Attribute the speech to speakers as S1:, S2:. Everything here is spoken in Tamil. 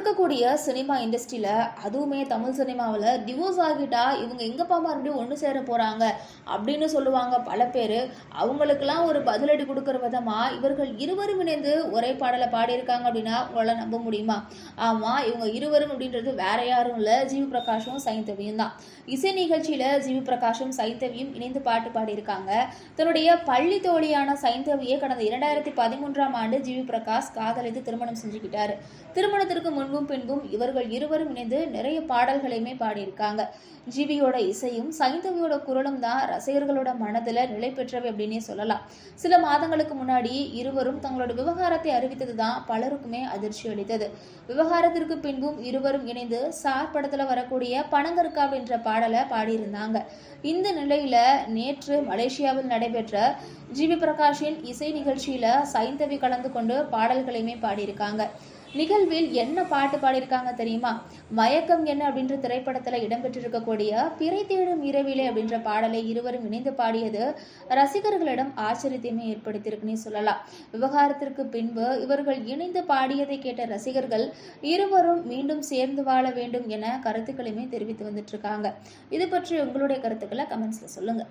S1: இருக்கக்கூடிய சினிமா இண்டஸ்ட்ரியில் அதுவுமே தமிழ் சினிமாவில் டிவோர்ஸ் ஆகிட்டா இவங்க எங்கப்பா மறுபடியும் ஒன்று சேர போகிறாங்க அப்படின்னு சொல்லுவாங்க பல பேர். அவங்களுக்கெல்லாம் ஒரு பதிலடி கொடுக்குற விதமாக இவர்கள் இருவரும் இணைந்து ஒரே பாடலை பாடியிருக்காங்க அப்படின்னா உங்களால் நம்ப முடியுமா? ஆமாம் இவங்க இருவரும் அப்படின்றது வேற யாரும் இல்லை. ஜிவி பிரகாஷும் சைந்தவியும் தான். இசை நிகழ்ச்சியில் ஜிவி பிரகாஷும் சைந்தவியும் இணைந்து பாட்டு பாடியிருக்காங்க. தன்னுடைய பள்ளி தோழியான சைந்தவியை கடந்த இரண்டாயிரத்தி பதிமூன்றாம் ஆண்டு ஜிவி பிரகாஷ் காதலித்து திருமணம் செஞ்சுக்கிட்டார். திருமணத்திற்கு முன்பும் பின்பும் இவர்கள் இருவரும் இணைந்து நிறைய பாடல்களையுமே பாடியிருக்காங்க. ஜிவியோட இசையும் சைந்தவியோட குரலும் தான் ரசிகர்களோட மனதில் நிலை பெற்றவை அப்படின்னே சொல்லலாம். சில மாதங்களுக்கு முன்னாடி இருவரும் தங்களோட விவகாரத்தை அறிவித்தது தான் பலருக்குமே அதிர்ச்சி அளித்தது. விவகாரத்திற்கு பின்பும் இருவரும் இணைந்து சார் படத்துல வரக்கூடிய பனங்கற்காவ் என்ற பாடலை பாடியிருந்தாங்க. இந்த நிலையில நேற்று மலேசியாவில் நடைபெற்ற ஜிவி பிரகாஷின் இசை நிகழ்ச்சியில சைந்தவி கலந்து கொண்டு பாடல்களையுமே பாடியிருக்காங்க. நிகழ்வில் என்ன பாட்டு பாடியிருக்காங்க தெரியுமா? மயக்கம் என்ன அப்படின்ற திரைப்படத்தில் இடம்பெற்றிருக்கக்கூடிய பிறை தேடும் இரவிலே அப்படின்ற பாடலை இருவரும் இணைந்து பாடியது ரசிகர்களிடம் ஆச்சரியத்தையுமே ஏற்படுத்தியிருக்குன்னு சொல்லலாம். விவகாரத்திற்கு பின்பு இவர்கள் இணைந்து பாடியதை கேட்ட ரசிகர்கள் இருவரும் மீண்டும் சேர்ந்து வாழ வேண்டும் என கருத்துக்களையுமே தெரிவித்து வந்துட்டு இருக்காங்க இது பற்றி உங்களுடைய கருத்துக்களை கமெண்ட்ஸில் சொல்லுங்கள்